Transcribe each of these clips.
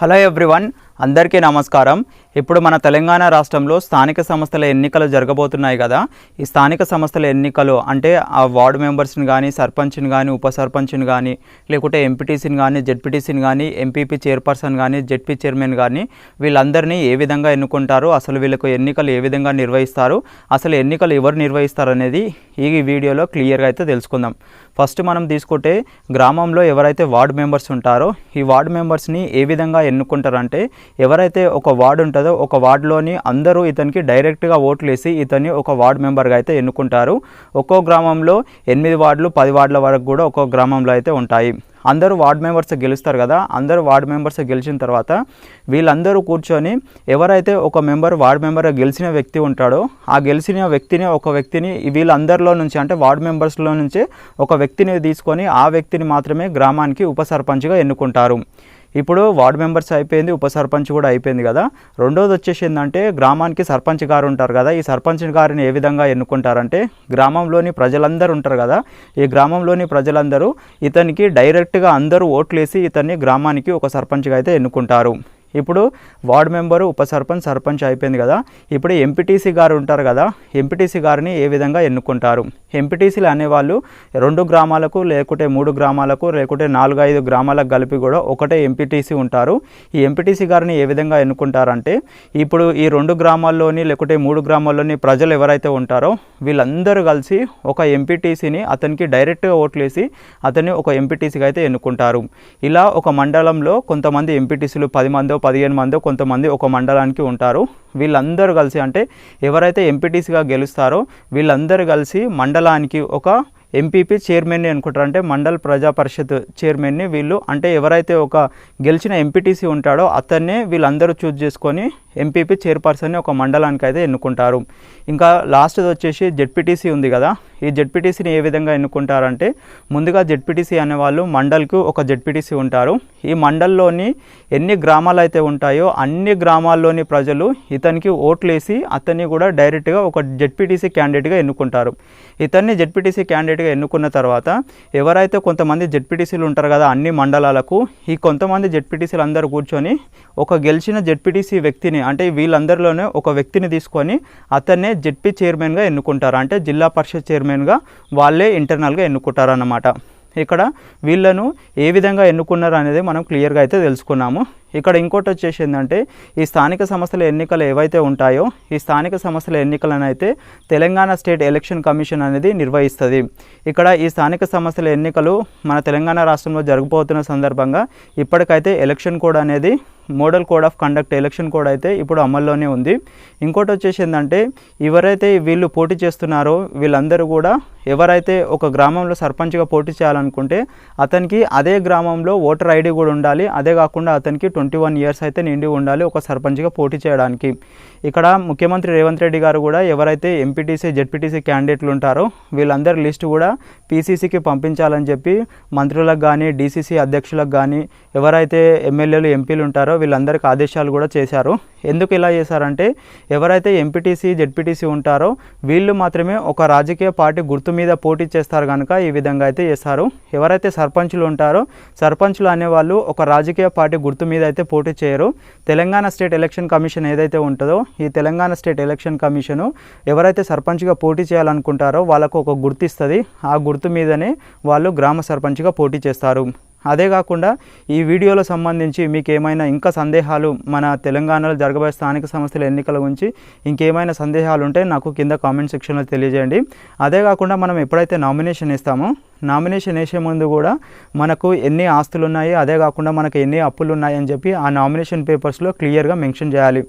hello everyone. అందరికీ నమస్కారం. ఇప్పుడు మన తెలంగాణ రాష్ట్రంలో స్థానిక సంస్థల ఎన్నికలు జరగబోతున్నాయి కదా. ఈ స్థానిక సంస్థల ఎన్నికలు అంటే ఆ వార్డు మెంబర్స్ని కానీ సర్పంచ్ని కానీ ఉప సర్పంచ్ని కానీ లేకుంటే ఎంపీటీసీని కానీ జెడ్పీటీసీని కానీ ఎంపీపీ చైర్పర్సన్ కానీ జెడ్పీ చైర్మన్ కానీ వీళ్ళందరినీ ఏ విధంగా ఎన్నుకుంటారు? అసలు వీళ్ళకు ఎన్నికలు ఏ విధంగా నిర్వహిస్తారు? అసలు ఎన్నికలు ఎవరు నిర్వహిస్తారు అనేది ఈ వీడియోలో క్లియర్గా అయితే తెలుసుకుందాం. ఫస్ట్ మనం తీసుకుంటే గ్రామంలో ఎవరైతే వార్డు మెంబర్స్ ఉంటారో ఈ వార్డు మెంబర్స్ని ఏ విధంగా ఎన్నుకుంటారంటే ఎవరైతే ఒక వార్డు ఉంటుందో ఒక వార్డులోని అందరూ ఇతనికి డైరెక్ట్గా ఓట్లు వేసి ఇతన్ని ఒక వార్డు మెంబర్గా అయితే ఎన్నుకుంటారు. ఒక్కో గ్రామంలో ఎనిమిది వార్డులు పది వార్డుల వరకు కూడా ఒక్కో గ్రామంలో అయితే ఉంటాయి. అందరూ వార్డ్ మెంబర్స్ గెలుస్తారు కదా? అందరూ వార్డ్ మెంబర్స్ గెలిచిన తర్వాత వీళ్ళందరూ కూర్చొని ఎవరైతే ఒక మెంబర్ వార్డ్ మెంబర్ గెలిచిన వ్యక్తి ఉంటాడో ఆ గెలిచిన వ్యక్తిని ఒక వ్యక్తిని వీళ్ళందరిలో నుంచి అంటే వార్డ్ మెంబర్స్లో నుంచి ఒక వ్యక్తిని తీసుకొని ఆ వ్యక్తిని మాత్రమే గ్రామానికి ఉప సర్పంచ్గా ఎన్నుకుంటారు. ఇప్పుడు వార్డు మెంబర్స్ అయిపోయింది ఉప సర్పంచ్ కూడా అయిపోయింది కదా. రెండోది వచ్చేసి ఏంటంటే గ్రామానికి సర్పంచ్ గారు ఉంటారు కదా. ఈ సర్పంచ్ గారిని ఏ విధంగా ఎన్నుకుంటారంటే గ్రామంలోని ప్రజలందరూ ఉంటారు కదా. ఈ గ్రామంలోని ప్రజలందరూ ఇతనికి డైరెక్ట్గా అందరూ ఓట్లేసి ఇతన్ని గ్రామానికి ఒక సర్పంచ్గా అయితే ఎన్నుకుంటారు. ఇప్పుడు వార్డ్ మెంబరు ఉప సర్పంచ్ సర్పంచ్ అయిపోయింది కదా. ఇప్పుడు ఎంపీటీసీ గారు ఉంటారు కదా. ఎంపీటీసీ గారిని ఏ విధంగా ఎన్నుకుంటారు? ఎంపీటీసీలు అనేవాళ్ళు రెండు గ్రామాలకు లేకుంటే మూడు గ్రామాలకు లేకుంటే నాలుగు ఐదు గ్రామాలకు కలిపి కూడా ఒకటే ఎంపీటీసీ ఉంటారు. ఈ ఎంపీటీసీ గారిని ఏ విధంగా ఎన్నుకుంటారంటే ఇప్పుడు ఈ రెండు గ్రామాల్లోని లేకుంటే మూడు గ్రామాల్లోని ప్రజలు ఎవరైతే ఉంటారో వీళ్ళందరూ కలిసి ఒక ఎంపీటీసీని అతనికి డైరెక్ట్గా ఓట్లేసి అతన్ని ఒక ఎంపీటీసీగా అయితే ఎన్నుకుంటారు. ఇలా ఒక మండలంలో కొంతమంది ఎంపీటీసీలు పది మందో పదిహేను మందో కొంతమంది ఒక మండలానికి ఉంటారు. వీళ్ళందరూ కలిసి అంటే ఎవరైతే ఎంపీటీసీగా గెలుస్తారో వీళ్ళందరూ కలిసి మండలానికి ఒక ఎంపీపీ చైర్మన్ని అనుకుంటారు అంటే మండల్ ప్రజా పరిషత్ చైర్మన్ని వీళ్ళు అంటే ఎవరైతే ఒక గెలిచిన ఎంపీటీసీ ఉంటాడో అతన్నే వీళ్ళందరూ చూజ్ చేసుకొని ఎంపీపీ చైర్పర్సన్ని ఒక మండలానికి అయితే ఎన్నుకుంటారు. ఇంకా లాస్ట్ది వచ్చేసి జెడ్పీటీసీ ఉంది కదా. ఈ జెడ్పీటీసీని ఏ విధంగా ఎన్నుకుంటారంటే ముందుగా జెడ్పీటీసీ అనేవాళ్ళు మండల్కు ఒక జెడ్పీటీసీ ఉంటారు. ఈ మండల్లోని ఎన్ని గ్రామాలు అయితే ఉంటాయో అన్ని గ్రామాల్లోని ప్రజలు ఇతనికి ఓట్లేసి అతన్ని కూడా డైరెక్ట్గా ఒక జెడ్పీటీసీ క్యాండిడేట్గా ఎన్నుకుంటారు. ఇతన్ని జెడ్పీటీసీ క్యాండిడేట్గా ఎన్నుకున్న తర్వాత ఎవరైతే కొంతమంది జెడ్పీటీసీలు ఉంటారు కదా అన్ని మండలాలకు ఈ కొంతమంది జెడ్పీటీసీలు అందరూ కూర్చొని ఒక గెలిచిన జెడ్పీటీసీ వ్యక్తిని అంటే వీళ్ళందరిలోనే ఒక వ్యక్తిని తీసుకొని అతన్నే జెడ్పీ చైర్మన్గా ఎన్నుకుంటారు. అంటే జిల్లా పరిషత్ చైర్మన్గా వాళ్ళే ఇంటర్నల్గా ఎన్నుకుంటారు అన్నమాట ఇక్కడ వీళ్ళను ఏ విధంగా ఎన్నుకున్నారు అనేది మనం క్లియర్గా అయితే తెలుసుకున్నాము. ఇక్కడ ఇంకోటి వచ్చేసి ఏంటంటే ఈ స్థానిక సంస్థల ఎన్నికలు ఏవైతే ఉంటాయో ఈ స్థానిక సంస్థల ఎన్నికలను అయితే తెలంగాణ స్టేట్ ఎలక్షన్ కమిషన్ అనేది నిర్వహిస్తుంది. ఇక్కడ ఈ స్థానిక సంస్థల ఎన్నికలు మన తెలంగాణ రాష్ట్రంలో జరగబోతున్న సందర్భంగా ఇప్పటికైతే ఎలక్షన్ కోడ్ అనేది model code of conduct election code అయితే ఇప్పుడు అమల్లోనే ఉంది. ఇంకోటి వచ్చేసి ఏంటంటే ఎవరైతే వీళ్ళు పోటీ చేస్తున్నారో వీళ్ళందరూ కూడా ఎవరైతే ఒక గ్రామంలో సర్పంచ్గా పోటీ చేయాలనుకుంటే అతనికి అదే గ్రామంలో ఓటర్ ఐడి కూడా ఉండాలి. అదే కాకుండా అతనికి ట్వంటీ వన్ ఇయర్స్ అయితే నిండి ఉండాలి ఒక సర్పంచ్గా పోటీ చేయడానికి. ఇక్కడ ముఖ్యమంత్రి రేవంత్ రెడ్డి గారు కూడా ఎవరైతే ఎంపీటీసీ జెడ్పీటీసీ క్యాండిడేట్లు ఉంటారో వీళ్ళందరి లిస్టు కూడా పీసీసీకి పంపించాలని చెప్పి మంత్రులకు కానీ డీసీసీ అధ్యక్షులకు కానీ ఎవరైతే ఎమ్మెల్యేలు ఎంపీలు ఉంటారో వీళ్ళందరికీ ఆదేశాలు కూడా చేశారు. ఎందుకు ఇలా చేశారంటే ఎవరైతే ఎంపీటీసీ జెడ్పీటీసీ ఉంటారో వీళ్ళు మాత్రమే ఒక రాజకీయ పార్టీ గుర్తు మీద పోటీ చేస్తారు కనుక ఈ విధంగా అయితే చేస్తారు ఎవరైతే సర్పంచులు ఉంటారో సర్పంచులు అనేవాళ్ళు ఒక రాజకీయ పార్టీ గుర్తు మీద అయితే పోటీ చేయరు. తెలంగాణ స్టేట్ ఎలక్షన్ కమిషన్ ఏదైతే ఉంటుందో ఈ తెలంగాణ స్టేట్ ఎలక్షన్ కమిషను ఎవరైతే సర్పంచ్గా పోటీ చేయాలనుకుంటారో వాళ్ళకు ఒక గుర్తిస్తుంది. ఆ గుర్తు మీదనే వాళ్ళు గ్రామ సర్పంచ్గా పోటీ చేస్తారు. అదే కాకుండా ఈ వీడియోలో సంబంధించి మీకు ఏమైనా ఇంకా సందేహాలు మన తెలంగాణలో జరగబోయే స్థానిక సంస్థల ఎన్నికల గురించి ఇంకేమైనా సందేహాలు ఉంటే నాకు కింద కామెంట్ సెక్షన్లో తెలియజేయండి. అదే కాకుండా మనం ఎప్పుడైతే నామినేషన్ ఇస్తామో నామినేషన్ వేసే ముందు కూడా మనకు ఎన్ని ఆస్తులు ఉన్నాయి అదే కాకుండా మనకు ఎన్ని అప్పులు ఉన్నాయి అని చెప్పి ఆ నామినేషన్ పేపర్స్లో క్లియర్గా మెన్షన్ చేయాలి.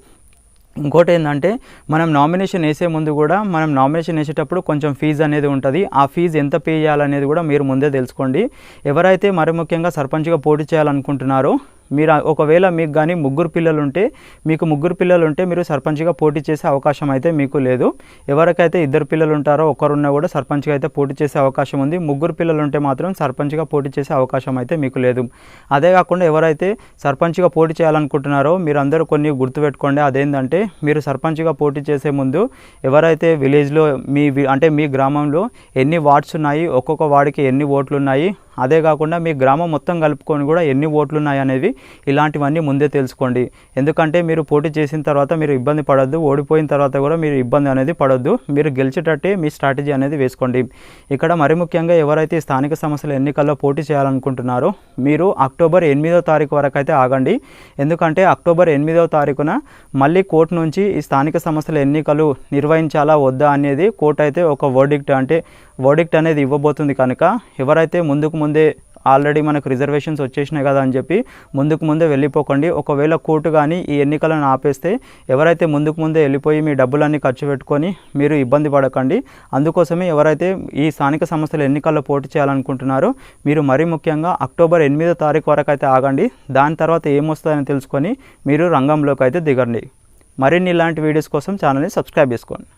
ఇంకోటి ఏంటంటే మనం నామినేషన్ వేసే ముందు కూడా మనం నామినేషన్ వేసేటప్పుడు కొంచెం ఫీజు అనేది ఉంటుంది. ఆ ఫీజు ఎంత పే చేయాలనేది కూడా మీరు ముందే తెలుసుకోండి. ఎవరైతే మరి ముఖ్యంగా సర్పంచ్గా పోటీ చేయాలనుకుంటున్నారో మీరు ఒకవేళ మీకు కానీ ముగ్గురు పిల్లలు ఉంటే మీకు ముగ్గురు పిల్లలు ఉంటే మీరు సర్పంచ్గా పోటీ చేసే అవకాశం అయితే మీకు లేదు. ఎవరికైతే ఇద్దరు పిల్లలు ఉంటారో ఒకరున్నా కూడా సర్పంచ్గా అయితే పోటీ చేసే అవకాశం ఉంది. ముగ్గురు పిల్లలు ఉంటే మాత్రం సర్పంచ్గా పోటీ చేసే అవకాశం అయితే మీకు లేదు. అదే కాకుండా ఎవరైతే సర్పంచ్గా పోటీ చేయాలనుకుంటున్నారో మీరు అందరూ కొన్ని గుర్తుపెట్టుకోండి. అదేంటంటే మీరు సర్పంచ్గా పోటీ చేసే ముందు ఎవరైతే విలేజ్లో మీ వి- అంటే మీ గ్రామంలో ఎన్ని వార్డ్స్ ఉన్నాయి ఒక్కొక్క వార్డుకి ఎన్ని ఓట్లు ఉన్నాయి అదే కాకుండా మీ గ్రామం మొత్తం కలుపుకొని కూడా ఎన్ని ఓట్లు ఉన్నాయి అనేవి ఇలాంటివన్నీ ముందే తెలుసుకోండి. ఎందుకంటే మీరు పోటీ చేసిన తర్వాత మీరు ఇబ్బంది పడద్దు ఓడిపోయిన తర్వాత కూడా మీరు ఇబ్బంది అనేది పడద్దు. మీరు గెలిచేటట్టే మీ స్ట్రాటజీ అనేది వేసుకోండి. ఇక్కడ మరి ముఖ్యంగా ఎవరైతే ఈ స్థానిక సంస్థల ఎన్నికల్లో పోటీ చేయాలనుకుంటున్నారో మీరు అక్టోబర్ ఎనిమిదో తారీఖు వరకు అయితే ఆగండి. ఎందుకంటే అక్టోబర్ ఎనిమిదవ తారీఖున మళ్ళీ కోర్టు నుంచి ఈ స్థానిక సంస్థల ఎన్నికలు నిర్వహించాలా వద్దా అనేది కోర్టు అయితే ఒక వర్డిక్ట్ అంటే వర్డిక్ట్ అనేది ఇవ్వబోతుంది కనుక ఎవరైతే ముందుకు ముందే ఆల్రెడీ మనకు రిజర్వేషన్స్ వచ్చేసినాయి కదా అని చెప్పి ముందుకు ముందే వెళ్ళిపోకండి. ఒకవేళ కోర్టు కానీ ఈ ఎన్నికలను ఆపేస్తే ఎవరైతే ముందుకు ముందే వెళ్ళిపోయి మీ డబ్బులన్నీ ఖర్చు పెట్టుకొని మీరు ఇబ్బంది పడకండి. అందుకోసమే ఎవరైతే ఈ స్థానిక సంస్థల ఎన్నికల్లో పోటీ చేయాలనుకుంటున్నారో మీరు మరీ ముఖ్యంగా అక్టోబర్ ఎనిమిదో తారీఖు వరకు అయితే ఆగండి. దాని తర్వాత ఏమొస్తుందని తెలుసుకొని మీరు రంగంలోకి అయితే దిగండి. మరిన్ని ఇలాంటి వీడియోస్ కోసం ఛానల్ని సబ్స్క్రైబ్ చేసుకోండి.